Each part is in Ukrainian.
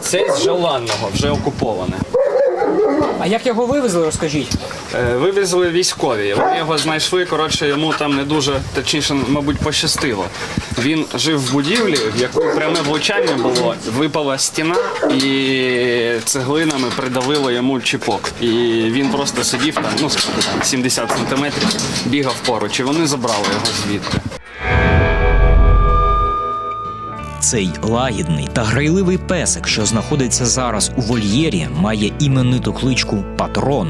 Це з Желанного, вже окуповане. А як його вивезли, розкажіть? Е, Вивезли військові. Вони його знайшли. Коротше, йому там не дуже точніше, мабуть, пощастило. Він жив в будівлі, в якої пряме влучання було. Випала стіна і цеглинами придавило йому чіпок. І він просто сидів там, ну скільки там 70 сантиметрів, бігав поруч. І вони забрали його звідти. Цей лагідний та грайливий песик, що знаходиться зараз у вольєрі, має імениту кличку Патрон.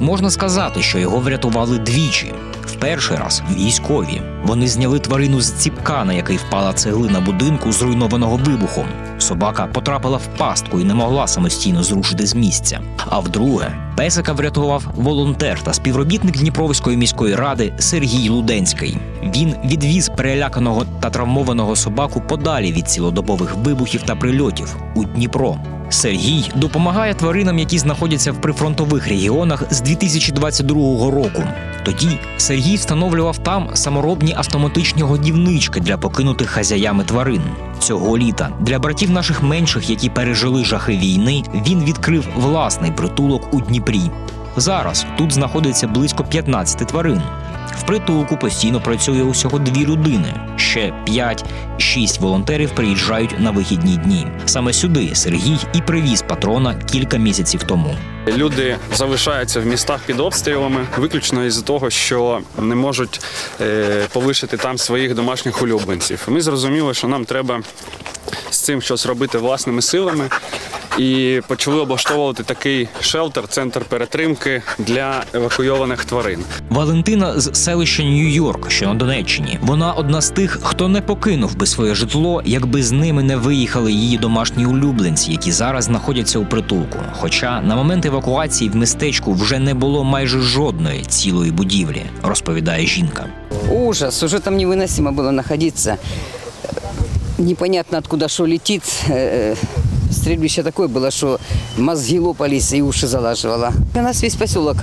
Можна сказати, що його врятували двічі. В перший раз військові. Вони зняли тварину з ціпка, на який впала цеглина будинку, зруйнованого вибухом. Собака потрапила в пастку і не могла самостійно зрушити з місця. А вдруге, песика врятував волонтер та співробітник Дніпровської міської ради Сергій Луденський. Він відвіз переляканого та травмованого собаку подалі від цілодобових вибухів та прильотів у Дніпро. Сергій допомагає тваринам, які знаходяться в прифронтових регіонах з 2022 року. Тоді Сергій встановлював там саморобні автоматичні годівнички для покинутих хазяями тварин. Цього літа для братів наших менших, які пережили жахи війни, він відкрив власний притулок у Дніпрі. Зараз тут знаходиться близько 15 тварин. В притулку постійно працює усього дві людини. Ще 5-6 волонтерів приїжджають на вихідні дні. Саме сюди Сергій і привіз патрона кілька місяців тому. Люди залишаються в містах під обстрілами виключно із-за того, що не можуть е, полишити там своїх домашніх улюбленців. Ми зрозуміли, що нам треба з цим щось робити власними силами. І почали облаштовувати такий шелтер, центр перетримки для евакуйованих тварин. Валентина з селища Нью-Йорк, що на Донеччині. Вона одна з тих, хто не покинув би своє житло, якби з ними не виїхали її домашні улюбленці, які зараз знаходяться у притулку. Хоча на момент евакуації в містечку вже не було майже жодної цілої будівлі, розповідає жінка. Ужас, уже там невыносимо было находиться. Непонятно, откуда что летит Э, Стрельбище такое было, что мозги лопались и уши залаживало. У нас весь поселок.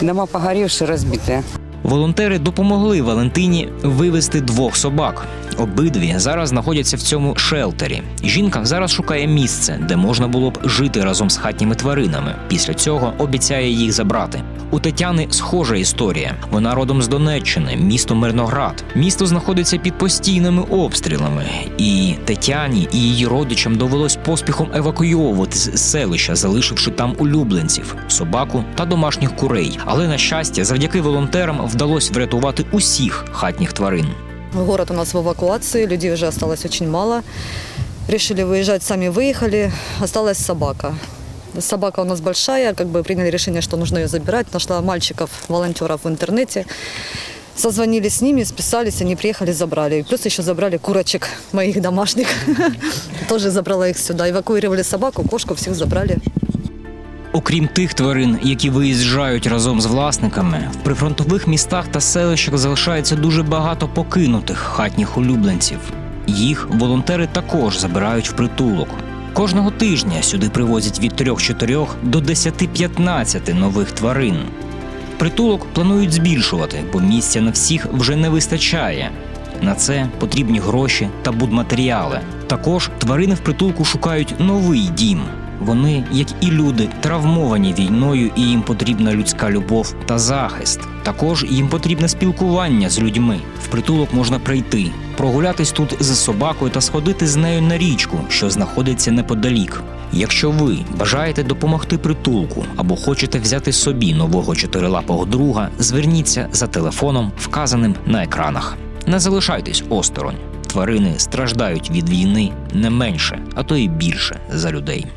Дома погоревшие, разбитые. Волонтери допомогли Валентині вивезти двох собак. Обидві зараз знаходяться в цьому шелтері. Жінка зараз шукає місце, де можна було б жити разом з хатніми тваринами. Після цього обіцяє їх забрати. У Тетяни схожа історія. Вона родом з Донеччини, місто Мирноград. Місто знаходиться під постійними обстрілами, і Тетяні і її родичам довелось поспіхом евакуйовувати з селища, залишивши там улюбленців, собаку та домашніх курей. Але на щастя, завдяки волонтерам вдалося врятувати усіх хатніх тварин. Город у нас в эвакуации, людей уже осталось очень мало. Решили выезжать, сами выехали, осталась собака. Собака у нас большая, как бы приняли решение, что нужно ее забирать. Нашла мальчиков, волонтеров в интернете. Созвонились с ними, списались, они приехали, забрали. И плюс еще забрали курочек моих домашних. Тоже забрала их сюда. Эвакуировали собаку, кошку, всех забрали. Окрім тих тварин, які виїжджають разом з власниками, в прифронтових містах та селищах залишається дуже багато покинутих хатніх улюбленців. Їх волонтери також забирають в притулок. Кожного тижня сюди привозять від 3-4 до 10-15 нових тварин. Притулок планують збільшувати, бо місця на всіх вже не вистачає. На це потрібні гроші та будматеріали. Також тварини в притулку шукають новий дім. Вони, як і люди, травмовані війною, і їм потрібна людська любов та захист. Також їм потрібне спілкування з людьми. В притулок можна прийти, прогулятись тут з собакою та сходити з нею на річку, що знаходиться неподалік. Якщо ви бажаєте допомогти притулку або хочете взяти собі нового чотирилапого друга, зверніться за телефоном, вказаним на екранах. Не залишайтесь осторонь. Тварини страждають від війни не менше, а то й більше за людей.